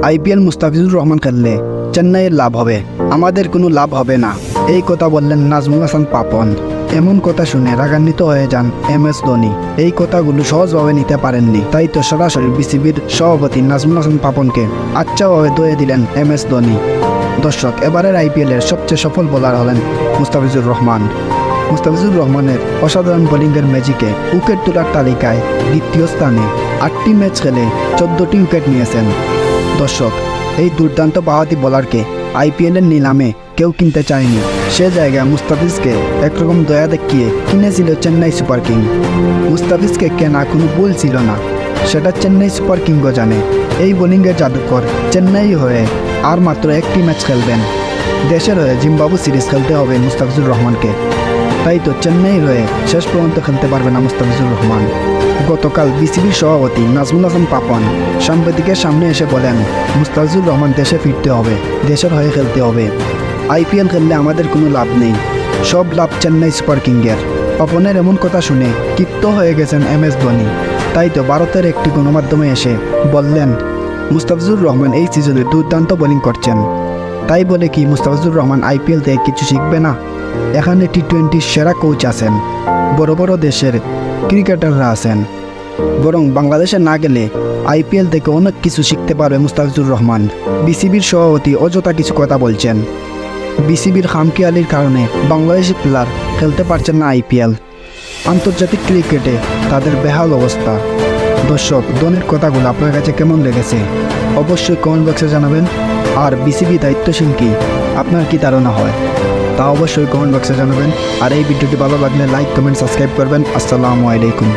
IPL Mustafizur Rahman খেললে চেন্নাইয়ের লাভ হবে। আমাদের কোনো লাভ হবে না। এই কথা বললেন নাজমুল হাসান পাপন। এমন কথা শুনে রাগান্বিত হয়ে যান এম এস ধোনি। এই কথাগুলো সহজভাবে নিতে পারেননি। তাই তো সরাসরি বিসিবির সভাপতি নাজমুল হাসান পাপনকে আচ্ছাভাবে দয়ে দিলেন এম এস ধোনি। দর্শক, এবারের আইপিএলের সবচেয়ে সফল বোলার হলেন মুস্তাফিজুর রহমান। মুস্তাফিজুর রহমানের অসাধারণ বোলিংয়ের ম্যাজিকে উইকেট তোলার তালিকায় দ্বিতীয় স্থানে আটটি ম্যাচ খেলে চোদ্দটি উইকেট নিয়েছেন। দর্শক, এই দুর্দান্ত বাহাতি বোলারকে আইপিএলের নিলামে কেউ কিনতে চায়নি। সে জায়গায় মুস্তাফিজকে একরকম দয়া দেখিয়ে কিনেছিল চেন্নাই সুপার কিং। মুস্তাফিজকে কেনা কোনো ভুল ছিল না। সেটা চেন্নাই সুপার কিংও জানে। এই বোলিংয়ের জাদুকর চেন্নাই হয়ে আর মাত্র একটি ম্যাচ খেলবেন। দেশের হয়ে জিম্বাবু সিরিজ খেলতে হবে মুস্তাফিজুর রহমানকে। তাই তো চেন্নাই হয়ে শেষ পর্যন্ত খেলতে পারবে না মুস্তাফিজুর রহমান। গতকাল বিসিবির সভাপতি নাজমুল হাসান পাপন সাংবাদিকের সামনে এসে বলেন, মুস্তাফিজুর রহমান দেশে ফিরতে হবে, দেশের হয়ে খেলতে হবে। আইপিএল খেললে আমাদের কোনো লাভ নেই। সব লাভ চেন্নাই সুপার কিংয়ের পাপনের এমন কথা শুনে ক্ষিপ্ত হয়ে গেছেন এম এস ধোনি। তাই তো ভারতের একটি গণমাধ্যমে এসে বললেন, মুস্তাফিজুর রহমান এই সিজনে দুর্দান্ত বোলিং করছেন। তাই বলে কি, মুস্তাফিজুর রহমান আইপিএল থেকে কিছু শিখবে না? এখানে টি টোয়েন্টির সেরা কোচ আছেন। বড় বড় দেশের ক্রিকেটাররা আছেন। বরং বাংলাদেশে না গেলে আইপিএল থেকে অনেক কিছু শিখতে পারবে মুস্তাফিজুর রহমান। বিসিবির সভাপতি অযথা কিছু কথা বলছেন। বিসিবির খামখেয়ালির কারণে বাংলাদেশি প্লেয়ার খেলতে পারছেন না আইপিএল আন্তর্জাতিক ক্রিকেটে তাদের বেহাল অবস্থা। দর্শক, ধোনির কথাগুলো আপনার কাছে কেমন লেগেছে? অবশ্যই কমেন্ট বক্সে জানাবেন। আর বিসিবি দায়িত্বশীল কি? আপনার কি ধারণা হয়? তা অবশ্যই কমেন্ট বক্সে জানাবেন। আর এই ভিডিওটি ভালো লাগলে লাইক কমেন্ট সাবস্ক্রাইব করবেন। আসসালামু আলাইকুম।